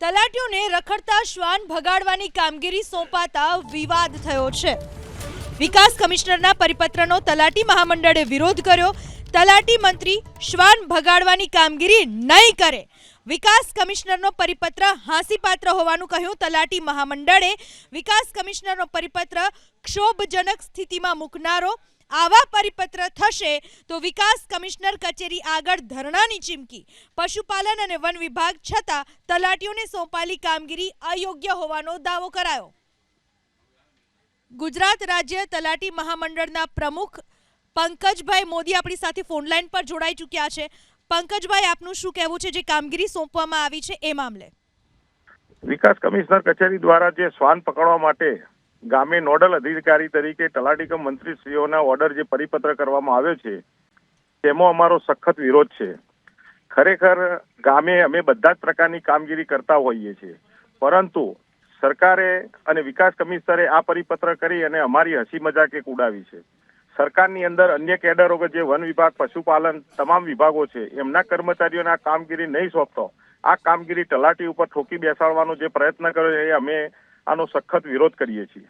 તલાટીઓને રખડતા શ્વાન ભગાડવાની કામગીરી સોંપાતા વિવાદ થયો છે. વિકાસ કમિશનરના પરિપત્રનો તલાટી મહામંડળે વિરોધ કર્યો. તલાટી મંત્રી શ્વાન ભગાડવાની કામગીરી નહીં કરે. વિકાસ કમિશનરનો પરિપત્ર હાંસીપાત્ર હોવાનું કહ્યું તલાટી મહામંડળે. વિકાસ કમિશનરનો પરિપત્ર ક્ષોભજનક સ્થિતિમાં મૂકનારો આવા પરિપત્ર થશે તો વિકાસ કમિશનર કચેરી આગળ ધરણાની ચીમકી. પશુપાલન અને વન વિભાગ છતાં તલાટીઓને સોંપાયેલી કામગીરી અયોગ્ય હોવાનો દાવો કરાયો. ગુજરાત રાજ્ય તલાટી મહામંડળના પ્રમુખ પંકજભાઈ મોદી આપણી સાથે ફોનલાઈન પર જોડાઈ ચૂક્યા છે. પંકજભાઈ, આપનું શું કહેવું છે? જે કામગીરી સોંપવામાં આવી છે એ મામલે. વિકાસ કમિશનર કચેરી દ્વારા જે શ્વાન પકડવા માટે ગામે નોડલ અધિકારી તરીકે તલાટીકમ મંત્રીશ્રીઓના ઓર્ડર જે પરિપત્ર કરવામાં આવ્યો છે તેમાં અમારો સખત વિરોધ છે. ખરેખર ગામે અમે બધા જ પ્રકારની કામગીરી કરતા હોઈએ છીએ. પરંતુ સરકારે અને વિકાસ કમિશનરે આ પરિપત્ર કરી અને અમારી હસી મજાક એક ઉડાવી છે. સરકારની અંદર અન્ય કેડરો જે વન વિભાગ, પશુપાલન તમામ વિભાગો છે, એમના કર્મચારીઓને આ કામગીરી નહીં સોંપતો. આ કામગીરી તલાટી ઉપર ઠોકી બેસાડવાનો જે પ્રયત્ન કર્યો એ અમે આનો સખત વિરોધ કરીએ છીએ.